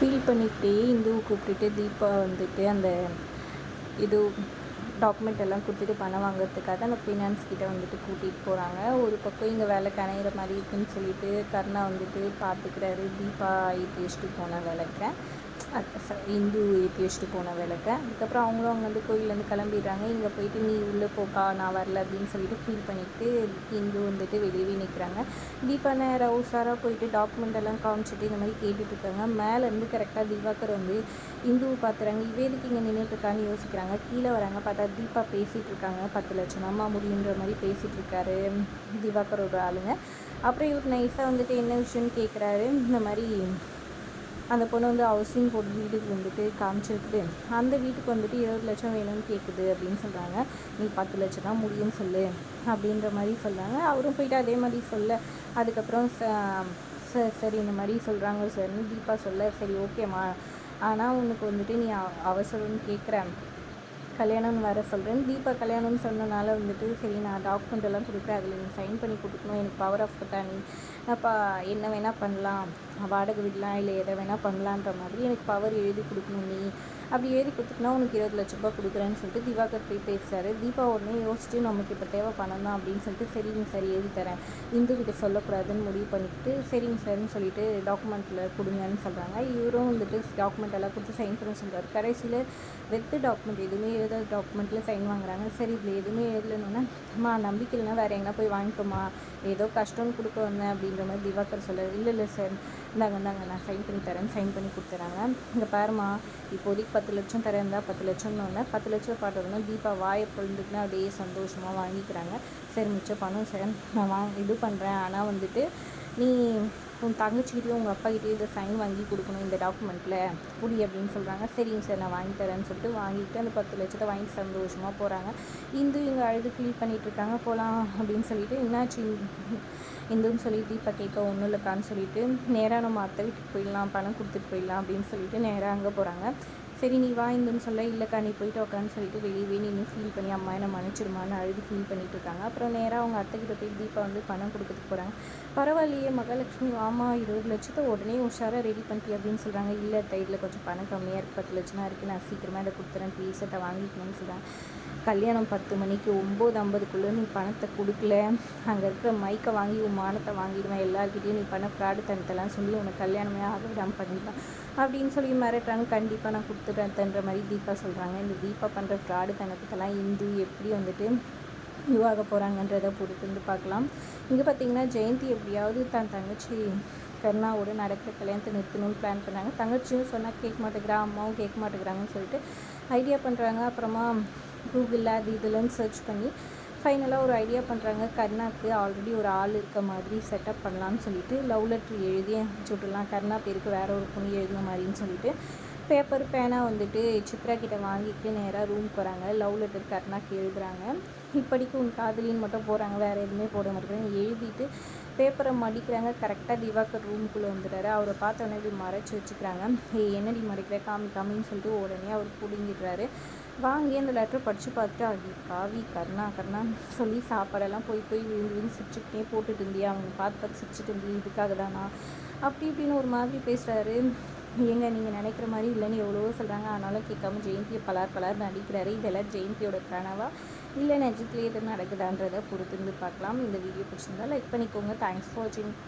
Feel பண்ணிக்கிட்டே இந்துவை கூப்பிட்டுட்டு தீபா வந்துட்டு அந்த இது டாக்குமெண்ட் எல்லாம் கொடுத்துட்டு பணம் வாங்குறதுக்காக அந்த ஃபினான்ஸ் கிட்டே வந்துட்டு கூட்டிகிட்டு போகிறாங்க ஒரு பக்கம் இங்கே வேலை கணையிற மாதிரி இருக்குன்னு சொல்லிட்டு கருணா வந்துட்டு பார்த்துக்கிறாரு தீபா ஏற்றி வச்சுட்டு போன வேலைக்கு. இந்து ஏற்றி வச்சுட்டு போன வேலைக்கு அதுக்கப்புறம் அவங்களும் அவங்க வந்து கோயிலேருந்து கிளம்பிடுறாங்க. இங்கே போயிட்டு நீ உள்ளே போக்கா நான் வரல அப்படின்னு சொல்லிட்டு ஃபீல் பண்ணிட்டு இந்து வந்துட்டு வெளியவே நிற்கிறாங்க தீபா நேரம் உஷாராக போயிட்டு டாக்குமெண்ட் எல்லாம் காமிச்சிட்டு இந்த மாதிரி கேட்டுட்டு இருக்காங்க. மேலேருந்து கரெக்டாக திவாகர் வந்து இந்துவை பார்த்துறாங்க இவேதுக்கு இங்கே நின்றுட்டுருக்கான்னு யோசிக்கிறாங்க. கீழே வராங்க. பார்த்தா தீபா பேசிகிட்டு இருக்காங்க. பத்து லட்சம் அம்மா முடியுன்ற மாதிரி பேசிகிட்டு இருக்காரு திவாகரோட ஆளுங்க. அப்புறம் இவர் நைஸாக வந்துட்டு என்ன விஷயம்னு கேட்குறாரு இந்த மாதிரி அந்த பொண்ணு வந்து ஹவுசிங் போர்டு வீட்டுக்கு வந்துட்டு காமிச்சிருக்குது. அந்த வீட்டுக்கு வந்துட்டு இருபது லட்சம் வேணும்னு கேட்குது அப்படின்னு சொல்கிறாங்க நீ பத்து லட்சம் தான் முடியும்னு சொல்லு அப்படின்ற மாதிரி சொல்கிறாங்க அவரும் போயிட்டு அதே மாதிரி சொல்ல. அதுக்கப்புறம் ச- ச- சரி இந்த மாதிரி சொல்கிறாங்க சார்னு தீபா சொல்ல. சரி ஓகேம்மா ஆனால் உனக்கு வந்துட்டு நீ அவசரம்னு கேட்குறேன் கல்யாணம்னு வர சொல்கிறேன் தீபா கல்யாணம்னு சொன்னனால வந்துட்டு சரி நான் டாக்குமெண்ட் எல்லாம் கொடுக்குறேன். அதில் நீ சைன் பண்ணி கொடுக்கணும். எனக்கு பவர் ஆஃப் நீ அப்போ என்ன வேணால் பண்ணலாம். வாடகை விடலாம் இல்லை எதை வேணால் பண்ணலான்ற மாதிரி எனக்கு பவர் எழுதி கொடுக்கணும் நீ. அப்படி எழுதி கொடுத்துட்டுனா உனக்கு இருபது லட்ச ரூபாய் கொடுக்குறேன்னு சொல்லிட்டு திவாகர் போய் பேசுறாரு. தீபா உடனே யோசிச்சு நமக்கு இப்போ தேவை பணம் தான் அப்படின்னு சொல்லிட்டு சரிங்க சார் எழுதி தரேன். இந்து கிட்ட சொல்லக்கூடாதுன்னு முடிவு பண்ணிக்கிட்டு சரிங்க சார்னு சொல்லிட்டு டாக்குமெண்ட்டில் கொடுங்கன்னு சொல்கிறாங்க இவரும் வந்துட்டு டாக்குமெண்ட் எல்லாம் கொடுத்து சைன் பண்ண சொல்கிறார் கடைசியில் வெத்து டாக்குமெண்ட் எதுவுமே எழுதாத டாக்குமெண்ட்டில் சைன் வாங்குறாங்க. சரி இதில் எதுவுமே எழுதலைன்னா அம்மா நம்பிக்கை இல்லைனா வேறு எங்கே போய் வாங்கிக்கோமா ஏதோ கஷ்டம்னு கொடுக்க வந்தேன் அப்படின்ற மாதிரி திவாகர் சொல்கிறார் இல்லை இல்லை சார் இந்தாங்க இந்தாங்க நான் சைன் பண்ணி தரேன் சைன் பண்ணி கொடுத்துறாங்க இங்கே பாருமா இப்போதைக்கு பத்து லட்சம் தரேன் தான் பத்து லட்சம்னு பத்து லட்சம் பார்த்தோன்னா தீபா வாயை பொழுதுக்குன்னு அப்படியே சந்தோஷமாக வாங்கிக்கிறாங்க. சரி மிச்சம் பணம் சார் நான் வாங்க இது பண்ணுறேன் ஆனால் வந்துட்டு நீ உன் தங்கச்சிக்கிட்டேயும் உங்கள் அப்பாக்கிட்டேயும் இதை சைன் வாங்கி கொடுக்கணும் இந்த டாக்குமெண்ட்டில் புடி அப்படின்னு சொல்கிறாங்க சரிங்க சார் நான் வாங்கி தரேன்னு சொல்லிட்டு வாங்கிட்டு அந்த பத்து லட்சத்தை வாங்கி சந்தோஷமாக போகிறாங்க இந்து இங்கே அழுது ஃபீல் பண்ணிகிட்ருக்காங்க இருக்காங்க போகலாம் அப்படின்னு சொல்லிட்டு என்னாச்சு? இந்துன்னு சொல்லி தீபா கேட்க ஒன்றும் இல்லைக்கான்னு சொல்லிட்டு நேராக நம்ம அத்தை வீட்டுக்கு போயிடலாம் பணம் கொடுத்துட்டு போயிடலாம் அப்படின்னு சொல்லிட்டு நேராக அங்கே போகிறாங்க சரி நீ வா இந்துன்னு சொல்ல இல்லைக்கா நீ போயிட்டு உக்கான்னு சொல்லிட்டு வெளியவே நின்று ஃபீல் பண்ணி அம்மா என்ன மன்னிச்சிருமான்னு அழுது ஃபீல் பண்ணிட்டு இருக்காங்க. அப்புறம் நேராக அவங்க அத்தைக்கிட்ட போய் தீபா வந்து பணம் கொடுக்கறதுக்கு போகிறாங்க பரவாயில்லையே மகாலட்சுமி வாமா இருபது லட்சத்தை உடனே உஷாராக ரெடி பண்ணிட்டி அப்படின்னு சொல்கிறாங்க இல்லை தைடில் கொஞ்சம் பணம் கம்மியாக இருக்குது பத்து லட்சம் இருக்குது நான் சீக்கிரமாக இதை கொடுத்துறேன் ப்ளீஸ் அதை வாங்கிக்கணும்னு சொல்கிறாங்க கல்யாணம் பத்து மணிக்கு ஒம்பது ஐம்பதுக்குள்ளே நீ பணத்தை கொடுக்கல. அங்கே இருக்கிற மைக்கை வாங்கி உன் மானத்தை வாங்கிடுவேன். எல்லாருக்கிட்டையும் நீ பண்ண ஃப்ராடு தனத்தெல்லாம் சொல்லி உனக்கு கல்யாணமே ஆக விடாமல் அப்படின்னு சொல்லி மிரட்டுறாங்க. கண்டிப்பாக நான் கொடுத்துட்டேன் தன்ற மாதிரி தீபா சொல்கிறாங்க இந்த தீபா பண்ணுற ஃப்ராடு தனத்துக்கெல்லாம் இந்து எப்படி வந்துட்டு இதுவாக போகிறாங்கன்றதை பொறுத்து வந்து பார்க்கலாம். இங்கே பார்த்தீங்கன்னா ஜெயந்தி எப்படியாவது தன் தங்கச்சி கருணாவோட நடக்கிற கல்யாணத்தை நிறுத்தணும்னு பிளான் பண்ணாங்க. தங்கச்சியும் சொன்னால் கேட்க மாட்டேங்கிறா. அம்மாவும் கேட்க மாட்டேங்கிறாங்கன்னு சொல்லிட்டு ஐடியா பண்ணுறாங்க அப்புறமா கூகுளில் அது இதெல்லாம் சர்ச் பண்ணி ஃபைனலாக ஒரு ஐடியா பண்ணுறாங்க கர்ணாக்கு ஆல்ரெடி ஒரு ஆள் இருக்க மாதிரி செட்டப் பண்ணலான்னு சொல்லிட்டு லவ் லெட்ரு எழுதி அனுப்பிச்சி விட்டுலாம் கர்ணா பேருக்கு வேறு ஒரு பொண்ணு எழுதின மாதிரின்னு சொல்லிட்டு பேப்பர் பேனா வந்துட்டு சித்ரா கிட்ட வாங்கிட்டு நேராக ரூம் போகிறாங்க லவ் லெட்டர் கர்ணாக்கு எழுதுகிறாங்க இப்படிக்கு உன் காதலின்னு மட்டும் போகிறாங்க வேறு எதுவுமே போட மாட்டேங்கிறாங்க. எழுதிட்டு பேப்பரை மடிக்கிறாங்க. கரெக்டாக திவாகர் ரூம்குள்ளே வந்துட்டாரு. அவரை பார்த்த உடனே இப்படி மறைச்சி வச்சுக்கிறாங்க. ஏ என்னடி மறைக்கிற? காமி காமின்னு சொல்லிட்டு உடனே அவர் பிடுங்கிடுறாரு. வாங்கி அந்த லெட்டரை படித்து பார்த்துட்டு ஆகி காவி கருணா கர்ணான்னு சொல்லி சாப்பாடெல்லாம் போய் போய் விழுந்து விழுந்து சிரிச்சுக்கிட்டே போட்டுட்டு இருந்தியா? அவங்க பார்த்து பார்த்து சிரிச்சுட்டு இருந்தியா இதுக்காக தானா? அப்படி இப்படின்னு ஒரு மாதிரி பேசுகிறாரு ஏங்க நீங்கள் நினைக்கிற மாதிரி இல்லைன்னு எவ்வளவோ சொல்கிறாங்க ஆனாலும் கேட்காம ஜெயந்தியை பலார் பலார் நடிக்கிறாரு இதெல்லாம் ஜெயந்தியோட கனவா? இல்லை நிஜத்துலேயே எது நடக்குதான்றதை பொறுத்திருந்து பார்க்கலாம். இந்த வீடியோ பிடிச்சிருந்தா லைக் பண்ணிக்கோங்க. தேங்க்ஸ் ஃபார் வாட்சிங்